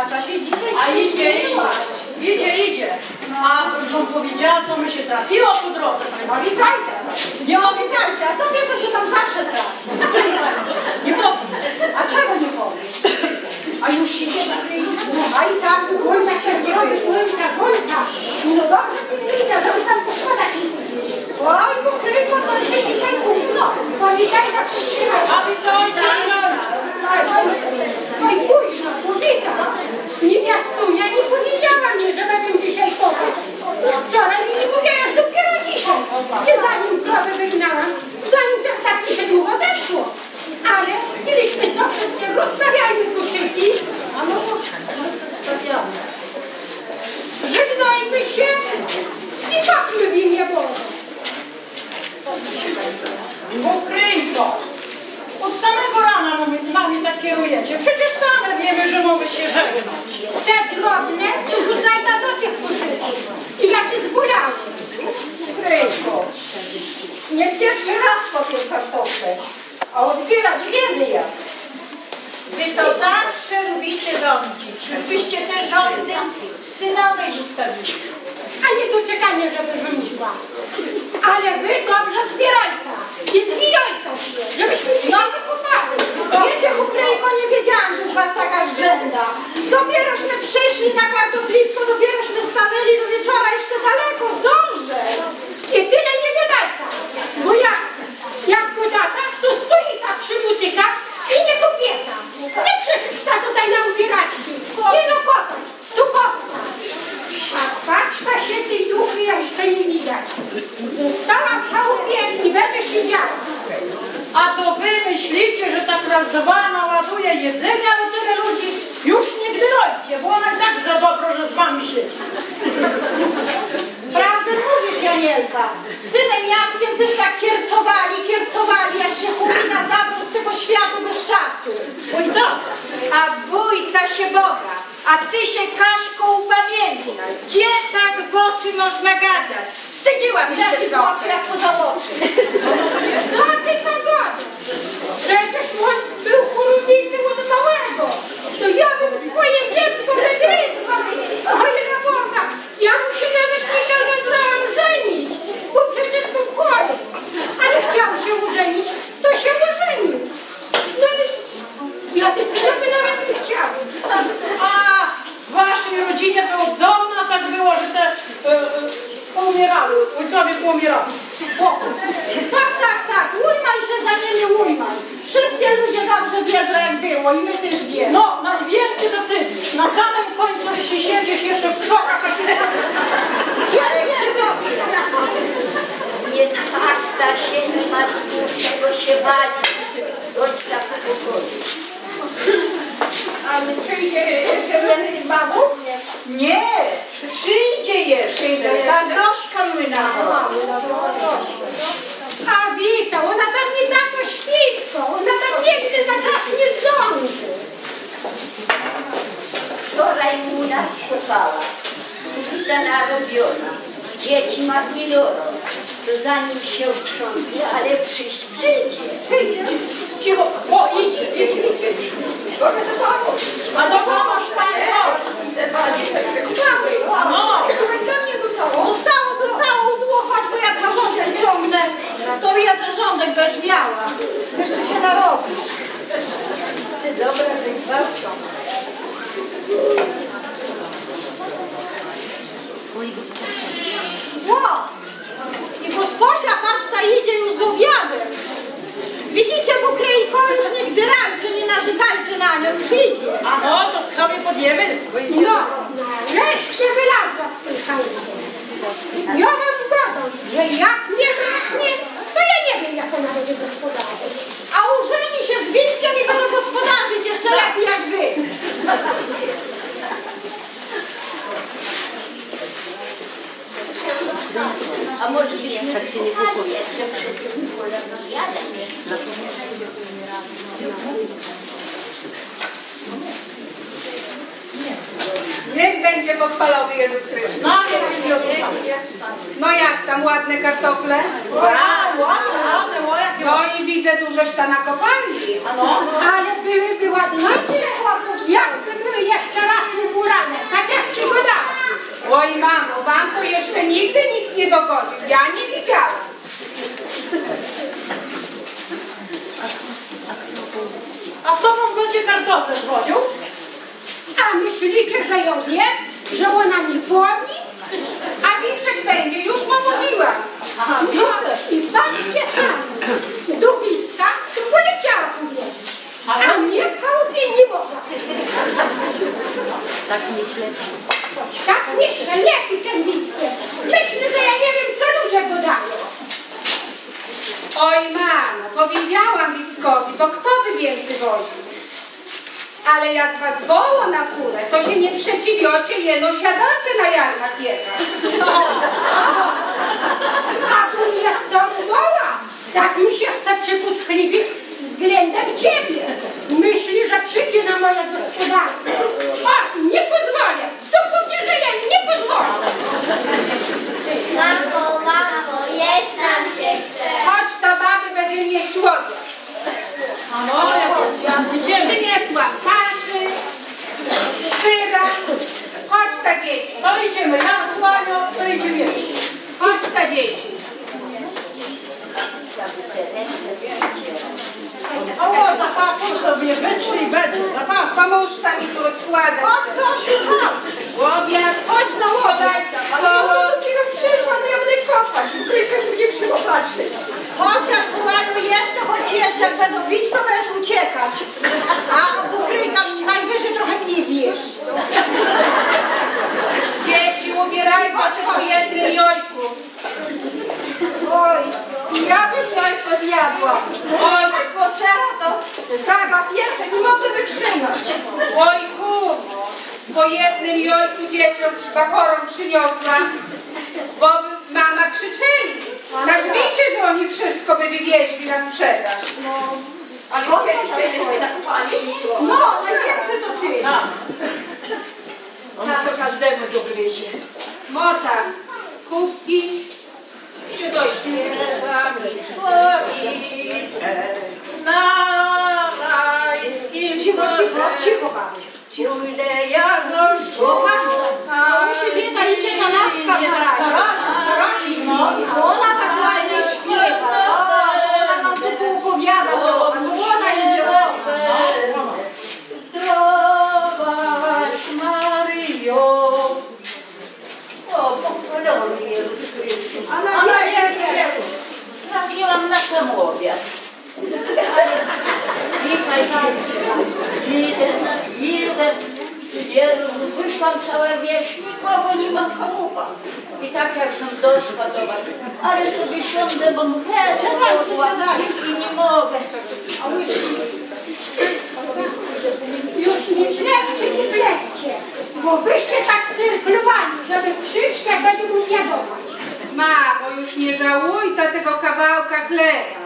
roztacza się dzisiaj A idzie, idzie, idzie, idzie. A proszę powiedziała, co mi się trafiło po drodze. No witajcie. Nie no witajcie, a tobie to się tam zawsze trafi. Nie powiem. A czego nie powiesz? A już idzie na A i tak, Wojta się nie robi. Wojtka! No dobrze mi widzę, żeby tam poskładać nie Oj, Bukryjko, coś mi dzisiaj późno. Powitaj na przytrzymać. A witajcie, i późno, powitam. Niewiastunia nie powiedziała mi, że będę dzisiaj kochać. Wczoraj mi nie mówiła, że dopiero dzisiaj. Nie zanim krowę wygnałam, zanim tak, tak się długo zeszło. Ale kiedyśmy są wszystkie, rozstawiajmy koszyki, A no to żegnajmy się i bawmy w imię Boże. Ukryjko. Od samego rana nami, nami tak kierujecie. Przecież same wiemy, że mamy się żegnać. Te drobne to rzucaj na do tych koszyków. I jakie zbulały. Kryjko, nie pierwszy raz powiem kartofle, a odbierać wiemy jak. Wy to zawsze lubicie rządzić. Żebyście te rządy synowej zostawili. A nie doczekanie, żeby rządziła. Ale wy dobrze zbierajka i zwijajka się, żebyśmy się nie wykupały. Wiecie, Bukryjko, nie wiedziałam, że z was taka rzęda. Dopierośmy przyszli na kartoflisko, dopierośmy stanęli do wieczora, jeszcze daleko, zdążę. I tyle nie wydajka. Bo jak, jak podata, to stoi ta przy butykach i nie kobieta. Nie przyszedł ta tutaj na ubieraczki. Nie no kopać, tu kopać. A patrz, ta się tej duchy jeszcze nie widać. Została w chałupie i będzie siedziała. A to wy myślicie, że tak raz dwa naładuje jedzenia do tyle ludzi? Już nie gnojcie, bo ona i tak za dobro, że z wami siedzi. Prawdę Janielka. Z synem Jackiem też tak kiercowali, kiercowali, aż się chłopina zabrał z tego światu bez czasu. Oj tak. A wujka się Boga, a ty się Kaśko upamiętaj. Gdzie tak w oczy można gadać? Wstydziłam się Lepiej w trochę. oczy jak poza oczy. Co ty to gadasz? Przecież on był chorowity od małego. To ja bym swoje dziecko wygryzła. Oj, na Boga, ja mu się nawet nie kazałam żenić, bo przecież był chory. Ale chciał się ożenić, to się ożenił. No i ja ty syna by nawet nie chciał. A w waszej rodzinie to od dawna tak było, że te e, e, poumierały, ojcowie poumierali. O, Tak, tak, tak. Ujmaj się za nimi, ujmaj. Wszystkie ludzie dobrze wiedzą, jak było i my też wiemy. No, największy to ty. Na samym końcu, jeśli siedzisz jeszcze w krzokach, a ty Ale nie dobrze. Nie spaszta się, nie ma tu czego się bać. Chodź na pokoju. A my przyjdzie jeszcze więcej babów? Nie, przyjdzie jeszcze. Ta Zośka młynarza. A Wita, ona tam nie tako świtko, ona tam nigdy na czas nie zdąży. Wczoraj u nas kopała. Wita narobiona. Dzieci ma piloro. To zanim się ukrzątnie, ale przyjść przyjdzie. Przyjdzie. cicho, o, idzie, idzie, idzie. Może to pomóż. A dopomóż pani Boże. Te panie tak wykupały. No, Dla mnie zostało. Zostało, zostało, udło, choć bo jak na rządek ciągnę, to ja ten rządek też miała. Jeszcze się narobisz. Ty dobra, ty gwałcią. Ło! I gosposia paczta idzie już z obiadem. Widzicie, bo Kryjko już nie gdyrajcie, nie narzekajcie na nią, już idzie. a no, to sobie podjemy. No, nareszcie wylazła z tej chałupy. Ja wam gadam, że jak nie wrachnie, to ja nie wiem, jak ona będzie gospodarzyć. A użeni się z Witkiem i będą gospodarzyć jeszcze lepiej jak wy. A może byśmy tak się nie kupuje jeszcze przed tym obiadem. Niech będzie pochwalony Jezus Chrystus. Wieki No jak tam ładne kartofle? Jakie No i widzę duże szta nakopali. A no, Ale byłyby ładniejsze, jakby były jeszcze raz uburane, tak jak ci go dałam. Oj mamo, wam to jeszcze nigdy nikt nie dogodził. Ja nie widziałam. A kto wam będzie kartofle zwodził? A myślicie, że ją wie? Że ona mi powi? A Wicek będzie, już mu mówiłam. No i patrzcie sami. Dubicka to poleciała. A mnie w chałupie nie mogła. Tak myślę. Tak myślę, leki ten Wicek. Myślę, że ja nie wiem, co ludzie go dają. Oj mamo, powiedziałam Wickowi, bo kto by więcej woził? Ale jak was woło na furę, to się nie przeciwiocie, jeno siadacie na jarmach jechać. A tu mnie są woła. Tak mi się chce przypudchliwić względem ciebie. Myśli, że przyjdzie na moje gospodarstwo. O, nie pozwolę. To póki żyję, nie pozwolę. Mamo, mamo, jeść nam się chce. Chodź, ta baby będzie nieść łodzie. A jak idziemy. Przyniesła kaszy, syra. Chodź ta dzieci, To idziemy, ja kłaniam, to idziemy chodź ta dzieci. O, zapasą sobie wytrzyj będzie, zapasą. Pomóż tam mi tu rozkładać. Chodź Zosiu, chodź. Obiad. Chodź na łodę. Ale ja koło. już dopiero przyszłam, to ja będę kopać. Ukryjka się będzie krzywo patrzeć. Chodź, jak Kulaniu jesz, to chodź jesz. Jak będą bić, to będziesz uciekać. A pokryjka najwyżej trochę mniej zjesz. Dzieci, ubierajcie się po jednym jojku. Oj, ja bym jajko zjadła. Oj, Tak po sera to kawa pierwsza nie mogę wytrzymać. oj, Kubo. Po jednym jojku dzieciom bachorom przyniosłam, bo mama krzyczeli. Nazwijcie, że oni wszystko by wywieźli na sprzedaż. A kiedyś kiedyś na kupanie jutro. No, najwięcej to ty. Na to każdemu dogryzie. Mota, kubki, przydojki. Na rajskim Cicho, cicho, cicho babciu. Pójdę jak Popatrz, to u siebie ta laska wyrazi. No. Bo ona tak ładnie śpiewa. O, ona nam tu opowiada, to ona idzie. Zdrowaś Maryjo. O, pochwalony Jezus Chrystus. A na Ale wiele, jak trafiłam na sam obiad. Dzisiaj idę, idę, Jezus, wyszłam całe wieś, nikogo nie mam chałupa. I tak jak sam doszła do was, ale sobie siądę, bo mchę Siadajcie, siadajcie. nie mogę. Już nie żlepcie, nie bledźcie, bo wyście tak cyrklowali, żeby przyjść, jak będzie mu wiadomość. Mamo, już nie żałuj tego kawałka chleba.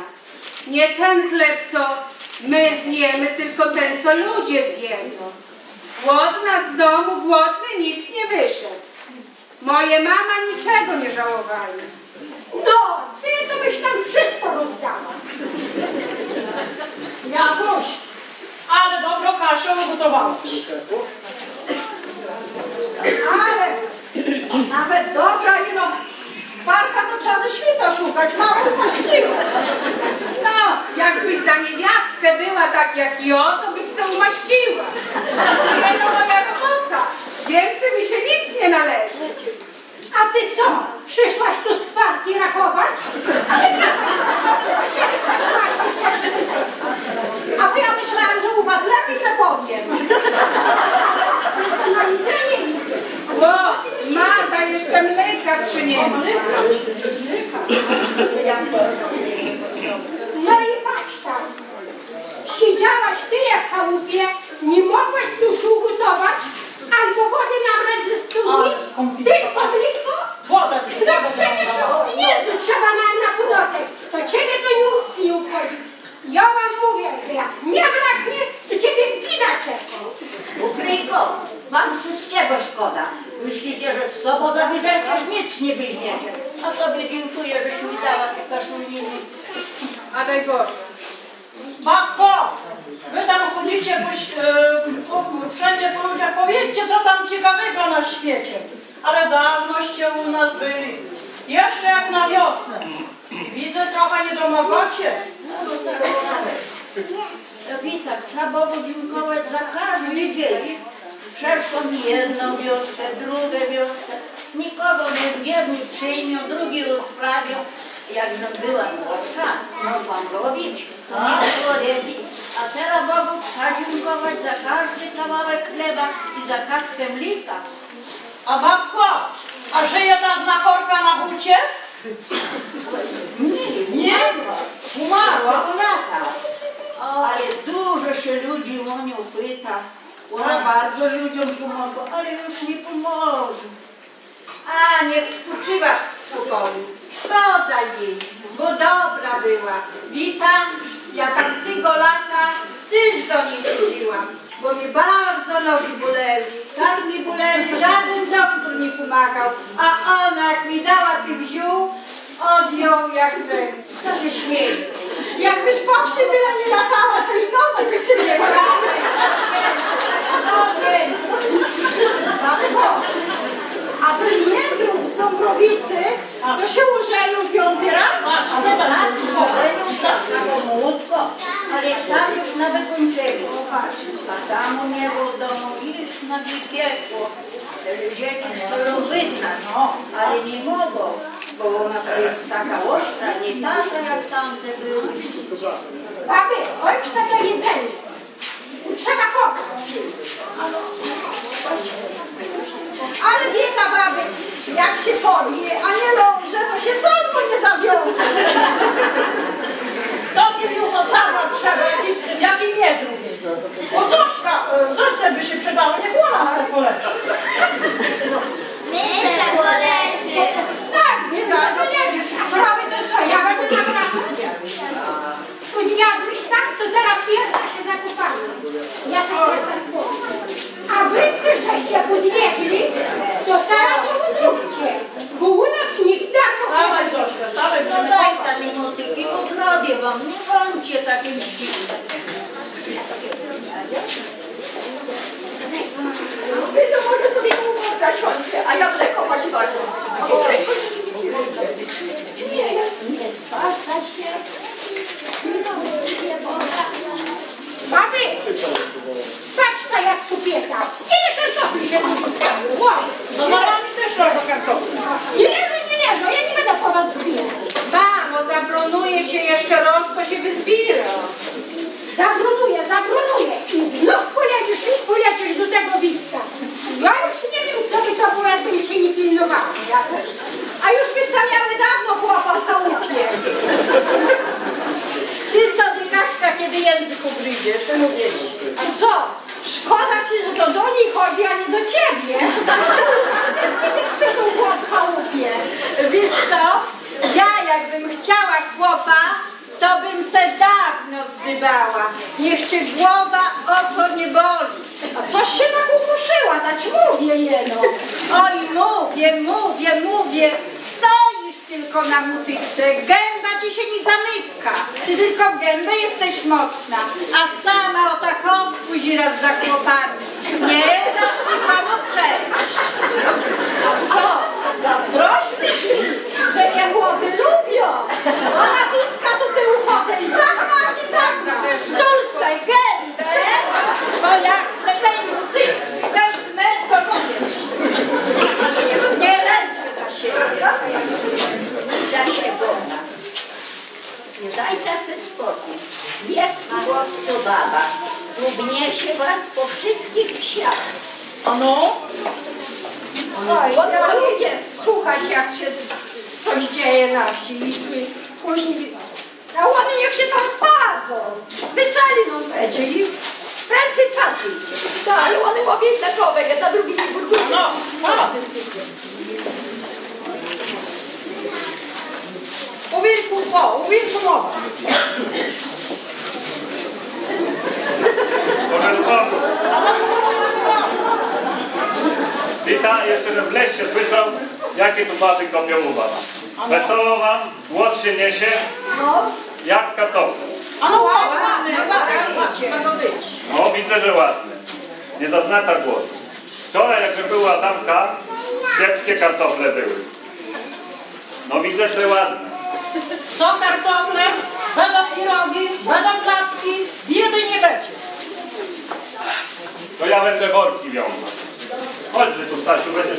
Nie ten chleb, co my zjemy, tylko ten, co ludzie zjedzą. Głodna z domu, głodny nikt nie wyszedł. Moje mama niczego nie żałowali. No, ty to byś nam wszystko rozdała. Janusz, ale dobrą kaszę ugotowałaś. Ale nawet dobra, nie no, skwarka to trzeba ze świeca szukać, mało umaściłeś. No, jakbyś za niewiastkę była tak jak jo, to byś se umaściła. Jeno moja robota. Więcej mi się nic nie należy. A ty co? Przyszłaś tu skwarki rachować? A bo ja myślałam, że u was lepiej se powiem. Tylko na jedzenie liczysz. Bo Marta jeszcze mleka przyniosła. No i patrz tam. Siedziałaś tyle w chałupie, nie mogłaś już ugotować, albo wody nabrać ze studni, Ale skonfiskować. tylko tylko. Wodę, No przecież pieniędzy trzeba na, na podatek. To ciebie to nic nie obchodzi. Ja wam mówię, że jak mnie braknie, to ciebie wina czeka. Ukryjko, wam wszystkiego szkoda. Myślicie, że z sobą za wyżerczasz nic nie weźmiecie. A tobie dziękuję, żeś mi dała daj Boże. Babko, wydam chodzicie po, ś- e, wszędzie po ludziach, powiedzcie, co tam ciekawego na świecie. Ale dawnoście u nas byli. Jeszcze jak na wiosnę. Widzę, trochę nie domawiacie. Witak, trzeba było dziękować za każdy dzień. Przeszło mi jedną wioskę, drugą wioskę. Nikogo nie jednym przyjmiał, drugi odprawiał. Jakżem była młodsza, no pan robić, to nie było lepiej. A teraz Bogu trzeba dziękować za każdy kawałek chleba i za kaczkę mlika. A babko, a żyje ta znachorka na hucie? Nie, Nie? Umarła? lata. Ale dużo się ludzi o nią pyta. Ona bardzo ludziom pomogła, ale już nie pomoże. A, niech spoczywa w spokoju. Szkoda jej, bo dobra była. Witam, ja tamtego lata też do niej chodziłam, bo mnie bardzo nogi boleły. Tak mi boleły, żaden doktor nie pomagał, a ona jak mi dała tych ziół, odjął jak ten. Co się śmieje? Jakbyś po wsi tyle nie latała, to i nowe by cię nie brały. No więc, Babko, a jędruk z Dąbrowicy, to się użenił piąty raz? Ale tak, pomłódko, ale tam już na wykończeniu. A tam u niego w domu już na piekło. Dzieci chcą wygnać, no, ale nie mogą, bo ona to jest taka ostra, nie taka jak tamte były. Baby, chodź na to jedzenie. Trzeba kopać. Ale wie ta baby, jak się podje, a nie ląże, to się sądło nie zawiąże. Tobie mi sama trzeba, jakiś, jaki nie drugi. Bo Zośka, e, Zośce by się przydało, niech ona sobie poleży. My se poleży. Tak, nie da, to nie wiesz, sprawy to co, ja będę nawracać. Udniadłeś tak, to teraz pierwsza się zakopamy. Ja coś teraz zgłoszę. A wy, żeście budniegli, to teraz to wróćcie, bo u nas nikt darmo Dawaj Zośka, dawaj. No daj tam minutyki, odrobię wam, nie bądźcie takim ścigłym. Wy to może sobie siądźcie, a ja będę kopać bardzo. Nie, nie zwraca się. Nie. Baby, patrz ta jak tu pieka. Ile kartofli się tu postawił? Wow. No za nami też leżą kartofle. Nie leżą, nie leżą, ja nie będę po was zbierać. Się jeszcze rok, to się wyzbiera. Zabruduję, zabruduję i znów polecisz i polecisz do tego wiska. Ja już nie wiem, co by to było, jakbym cię nie pilnowała. Ja też. A już byś tam miały dawno chłopa w chałupie. ty sobie Kaśka, kiedy język ugryziesz, mówię ci. A co? Szkoda ci, że to do niej chodzi, a nie do ciebie. Też by się przytuł w chałupie. Wiesz co? Ja jakbym chciała chłopa, to bym se dawno zdybała. Niech cię głowa o to nie boli. A coś się tak ukruszyła, dać mówię jeno. Oj, mówię, mówię, mówię. Stoisz tylko na mutyce, gęba ci się nie zamyka. Ty tylko gębę jesteś mocna, a sama o tak spóźni raz za chłopami. Nie dasz nikomu przejść. Co? Zazdrościsz mi, że mnie młody lubią. Ona Wicka tu tył chodzę i tak masz i tak masz. Stulce gębę, bo jak z tej mutyki wezmę, to powiesz. Nie lęczę na siebie. Da się Boga. Daj ta se spokój. Jest głos to baba. Ubniesie was po wszystkich wsiach. Ano? Oj, ja lubię słuchać, jak się coś dzieje na wsi. Później, a one niech się tam spadzą. Weseli nam będzie i prędzej czasu. Tak, ale one łowią jednakowe, jedna drugi nie burguje. No, no. U wilku, o, u wilku mowa. Witam, jeszcze w lesie słyszał, jakie tu baby kopią u was. Wesoło wam, głos się niesie, jak kartofle. Ano, ładna. ładne. No. No widzę, że ładne. Nie tak głosu. Wczoraj jak była Adamka, kiepskie kartofle były. No widzę, że ładne. Są kartofle, będą pirogi, będą placki, biedy nie będzie. To ja będę worki wiązał. Chodźże tu Stasiu, będziesz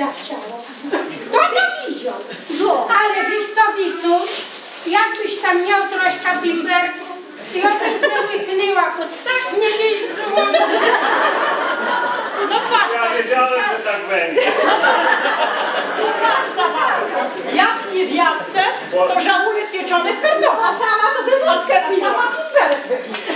zachciało. Kto to widział? No. Ale wiesz co, Wicu? Jakbyś tam miał troszkę bimberków, to ja bym się łychnęła, bo tak mnie nie No patrz, Ja wiedziałem, że tak będzie. No patrz, Marka, jak niewiastce, to żałuję pieczonych kartofli. A sama to by wódkę pijała, bimberek wypiła.